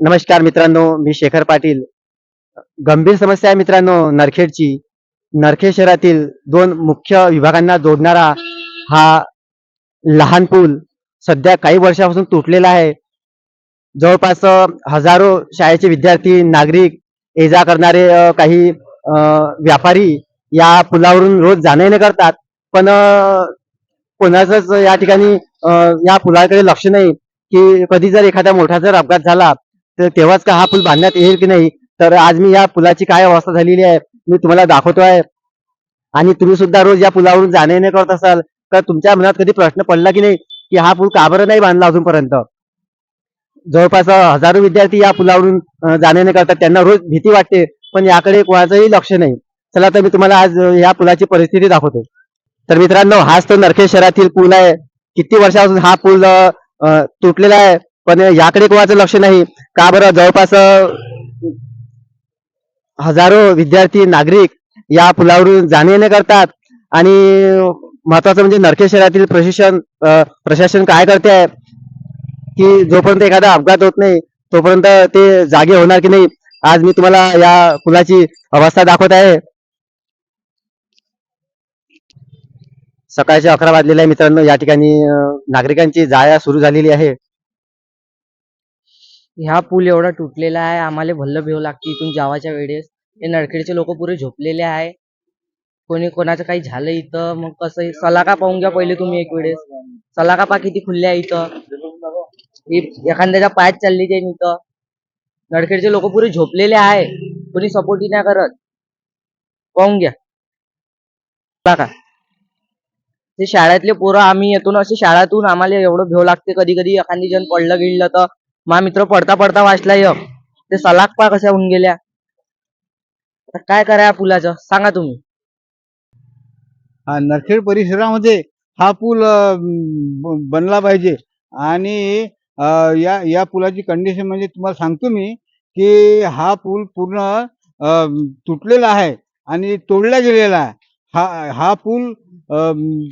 नमस्कार मित्रांनो मी शेखर पाटील. गंभीर समस्या आहे मित्रांनो नरखेडची. नरखेड शहरातील दोन मुख्य विभागांना जोडणारा हा लहान पूल सध्या काही वर्षापासून तुटलेला आहे. जवळपास हजारो शाळेचे विद्यार्थी नागरिक ये जा करणारे काही व्यापारी या पुलावरून रोज जाणे येणं करतात. पण कोणाचंच या ठिकाणी या पुलाकडे लक्ष नाही की कधी जर एखादा मोठा जर अपघात झाला तर तेव्हाच का हा पूल बांधण्यात येईल की नाही? तर आज मी या पुलाची काय अवस्था झालेली आहे मी तुम्हाला दाखवतोय आणि तुम्ही सुद्धा रोज या पुलावरून जाणे येणे करत असाल तर तुमच्या मनात कधी प्रश्न पडला की नाही की हा पूल का बरं नाही बांधला अजूनपर्यंत? जवळपास हजारो विद्यार्थी या पुलावरून जाणे येणे करतात त्यांना रोज भीती वाटते पण याकडे कोणाचंही लक्ष नाही. चला तर मी तुम्हाला आज या पुलाची परिस्थिती दाखवतो. तर मित्रांनो हाच तो नरखेड शहरातील पूल आहे. किती वर्षापासून हा पूल तुटलेला आहे? पण याकडे कोणाचं लक्ष नाही? का बरं जवळपास हजारो विद्यार्थी नागरिक या पुलावरून जाणे येणे करतात? आणि महत्वाचं म्हणजे नरखेड शहरातील प्रशासन प्रशासन काय करते? आहे की जोपर्यंत एखादा अपघात होत नाही तोपर्यंत ते जागे होणार की नाही? आज मी तुम्हाला या पुलाची अवस्था दाखवत आहे. सकाळचे अकरा वाजलेले आहे मित्रांनो. या ठिकाणी नागरिकांची जाया सुरू झालेली आहे. ह्या पूल एवढा तुटलेला आहे आम्हाला भल्ल भिव लागते इथून जावाच्या वेळेस. हे नळखेडचे लोक पुरे झोपलेले आहे. कोणी कोणाचं काही झालं इथं मग कसं सलाका पाहून घ्या पहिले तुम्ही एक वेळेस. सलाका पा किती खुल्ल्या आहे इथं. एखाद्याच्या पायात चालली जाईन इथं. नळखेडचे लोक पुरे झोपलेले आहे. कोणी सपोर्टही नाही करत. पाहून घ्या. सलाका ते शाळेतले पोरं आम्ही येतो ना असे शाळेतून आम्हाला एवढं भेव लागते. कधी कधी एखादी जण पडलं गिळलं तर मा मित्र पडता पडता वाचला य. ते सलाक पा कशा होऊन गेल्या. आता काय करा या पुलाचं? सांगा तुम्ही. हा नरखेड परिसरामध्ये हा पूल अ, ब- बनला पाहिजे. आणि अ, या या पुलाची कंडिशन म्हणजे तुम्हाला सांगतो मी की हा पूल पूर्ण अ, तुटलेला आहे आणि तोडला गेलेला आहे. हा हा पूल अ,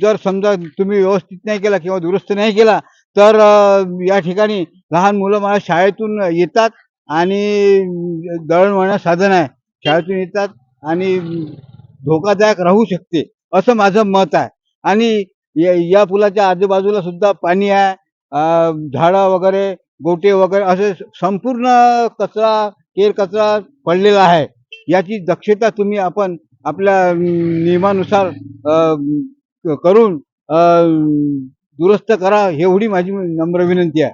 जर समजा तुम्ही व्यवस्थित नाही केला किंवा दुरुस्त नाही केला तर अ, या ठिकाणी लहान मुलं मला शाळेतून येतात आणि दळणवळण साधन आहे. शाळेतून येतात आणि धोकादायक राहू शकते असं माझं मत आहे. आणि या या पुलाच्या आजूबाजूला सुद्धा पाणी आहे झाडं वगैरे गोटे वगैरे असे संपूर्ण कचरा केर कचरा पडलेला आहे. याची दक्षता तुम्ही आपण आपल्या नियमानुसार क- करून दुरुस्त करा एवढी माझी नम्र विनंती आहे.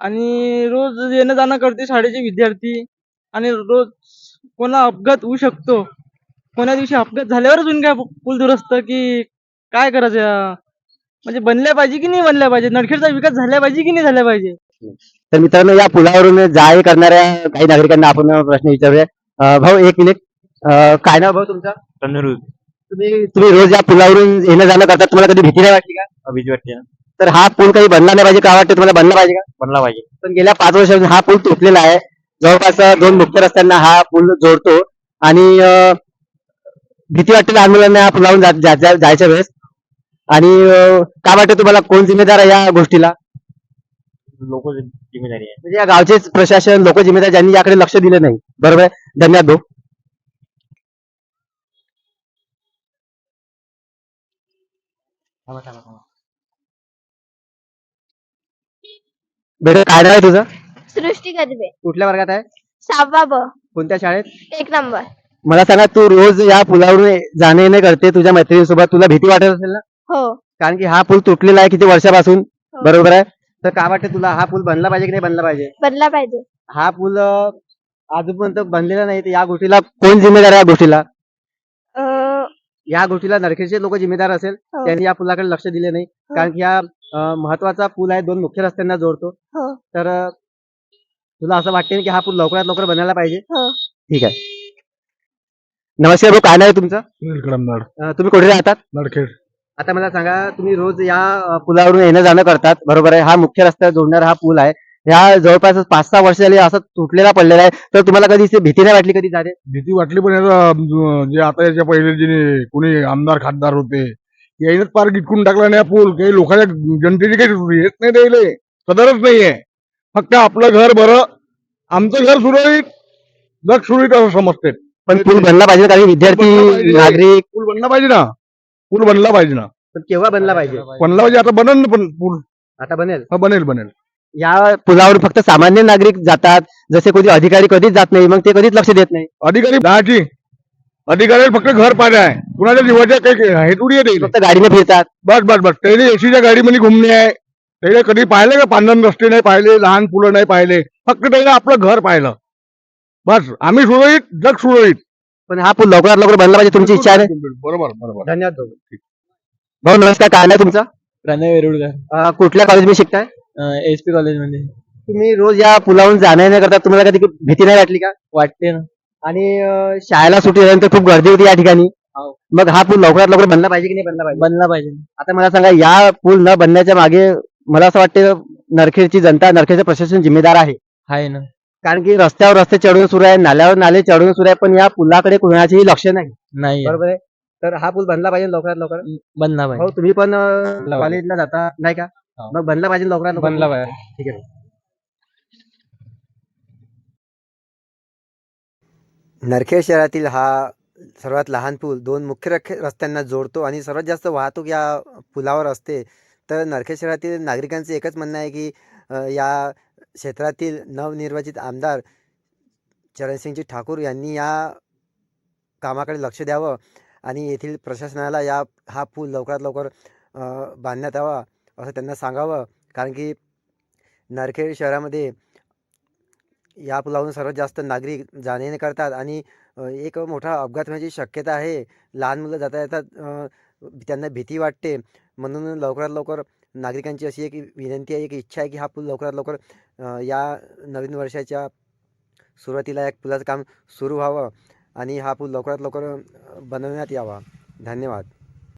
आणि रोज येणं जाणं करते शाळेचे विद्यार्थी. आणि रोज कोणा अपघात होऊ शकतो. कोण्या दिवशी अपघात झाल्यावरच होईन काय पूल दुरुस्त की काय करायचं? म्हणजे बनल्या पाहिजे की नाही बनल्या पाहिजे? नरखेडचा विकास झाला पाहिजे की नाही झाला पाहिजे? तर मित्रांनो या पुलावरून जा ये करणाऱ्या काही नागरिकांना आपण प्रश्न विचारूया. भाऊ एक मिनिट काय नाव भाऊ तुमचं? तुम्ही तुम्ही रोज या पुलावरून येणं जाणं करतात तुम्हाला कधी भीती नाही वाटली का? अभिज वाटते. तर हा पूल काही बनला नाही पाहिजे का वाटतं तुम्हाला? बनला पाहिजे का? बनला पाहिजे. पण गेल्या पाच वर्षापासून हा पूल तुटलेला आहे. जवळपास दोन मुख्य रस्त्यांना हा पूल जोडतो. आणि अ, भीती वाटते लहान मुलांना हा पुलावरून जा- जा- जा- जायच्या वेळेस. आणि अ, काय वाटतं तुम्हाला? कोण जिम्मेदार आहे या गोष्टीला? लोक जिम्मेदारी आहे. म्हणजे या गावचे प्रशासन लोक जिम्मेदार ज्यांनी याकडे लक्ष दिलं नाही. बरोबर आहे? धन्यवाद भाऊ. बेटा काय नाव आहे तुझं? सृष्टी गदबे कुठल्या वर्गात आहे? सहावा ब कोणत्या शाळेत? एक नंबर. मला सांगा तू रोज या पुलावरून जाणे येणे करते तुझ्या मैत्रिणीसोबत तुला भीती वाटत असेल ना? हो. कारण की हा पूल तुटलेला आहे किती वर्षापासून? हो. बरोबर आहे? तर काय वाटतं तुला हा पूल बनला पाहिजे की नाही बनला पाहिजे? बनला पाहिजे. हा पूल अं, आजपर्यंत बनलेला नाही तर या गोष्टीला कोण जिम्मेदार आहे या गोष्टीला? अं, या गोष्टीला नरखेडचे लोक जिम्मेदार असेल हो. त्यांनी या पुलाकडे लक्ष दिले नाही. कारण की हा अं, महत्त्वाचा पूल आहे दोन मुख्य रस्त्यांना जोडतो. हो. तर तुला असं वाटते की हा पूल लवकरात लवकर बनायला पाहिजे? हो. ठीक आहे. नमस्कार भाऊ काय नाव आहे तुमचं? अं, तुम्ही कुठे राहतात? नडखेड. आता मला सांगा तुम्ही रोज या अ, पुलावरून येणं जाणं करतात बरोबर आहे? हा मुख्य रस्त्यावर जोडणारा हा पूल आहे. ह्या जवळपास पाच सहा वर्ष झाली असं तुटलेला पडलेला आहे. तर तुम्हाला कधी इथे भीती नाही वाटली कधी जाणे भीती वाटली पण याचा अं, जे आता याच्या पहिले जे कोणी आमदार खासदार होते यायनच पार गिटकून टाकला नाही पूल. काही लोकांच्या जनतेची काही येत नाही द्यायला कदरच नाहीये फक्त आपलं घर बरं. आमचं घर सुरळीत जग सुरळीत असं समजते. पण पूल बनला पाहिजे कारण विद्यार्थी. नागरिक. पूल बनला पाहिजे ना. पूल बनला पाहिजे ना. पण केव्हा बनला पाहिजे? बनला पाहिजे. आता बनल ना पण पूल. आता बनेल? हा बनेल बनेल. या पुलावर फक्त सामान्य नागरिक जातात. जसे कोणी अधिकारी कधीच जात नाही मग ते कधीच लक्ष देत नाही. अधिकारी दहाची अधिकारी फक्त घर पाहिजे आहे. कुणाच्या जीवाच्या काही हे थोडी आहे ते. फक्त गाडीने फिरतात. बस बस बस. त्याने एसीच्या गाडीमध्ये घुमणे आहे. त्याने कधी पाहिले का पांढरण रस्ते नाही पाहिले लहान फुलं नाही पाहिले? फक्त त्याने आपलं घर पाहिलं. बस आम्ही सुरळीत जग सुरळीत. पण हा पूल लवकरात लवकर बनला पाहिजे तुमची इच्छा आहे बरोबर बरोबर. धन्यवाद भाऊ. नमस्कार. काय नाव तुमचं? प्रणय वेरुळकर कुठल्या कॉलेजमध्ये शिकताय? एस पी कॉलेजमध्ये तुम्ही रोज या पुलावरून जाण्या येण्या करता. तुम्हाला कधी भीती नाही वाटली का? वाटते ना. आणि अं, शाळेला सुट्टी झाल्यानंतर खूप गर्दी होती या ठिकाणी. मग हा पूल लवकरात लवकर बनला पाहिजे की नाही बनला पाहिजे? बनला पाहिजे. आता मला सांगा या पूल न बनण्याच्या मागे मला असं वाटतं नरखेडची जनता नरखेडचं प्रशासन जिम्मेदार आहे. आहे ना. कारण की रस्त्यावर रस्ते चढवून सुरू आहे नाल्यावर नाले चढवून सुरू आहे पण या पुलाकडे कोणाचेही लक्ष नाही. नाही. बरोबर आहे? तर हा पूल बनला पाहिजे लवकरात लवकर? बनला हो तुम्ही पण बनला पाहिजे. कॉलेजला जाता नाही का? हो. मग बनला पाहिजे लवकरात लवकर? पाहिजे. ठीक आहे. नरखेड शहरातील हा सर्वात लहान पूल दोन मुख्य रख रस्त्यांना जोडतो आणि सर्वात जास्त वाहतूक या पुलावर असते. तर नरखेड शहरातील नागरिकांचे एकच म्हणणं आहे की या क्षेत्रातील नवनिर्वाचित आमदार चरणसिंगजी ठाकूर यांनी या कामाकडे लक्ष द्यावं आणि येथील प्रशासनाला या हा पूल लवकरात लवकर बांधण्यात यावा असं त्यांना सांगावं. कारण की नरखेड शहरामध्ये या पुलावरून सर्वात जास्त नागरिक जाणे करतात आणि एक मोठा अपघात होण्याची शक्यता आहे. लहान मुलं जाता येतात त्यांना भीती वाटते. म्हणून लवकरात लवकर नागरिकांची अशी एक विनंती आहे एक इच्छा आहे की हा पूल लवकरात लवकर या नवीन वर्षाच्या सुरुवातीला एक पुलाचं काम सुरू व्हावं आणि हा पूल लवकरात लवकर बनवण्यात यावा. धन्यवाद.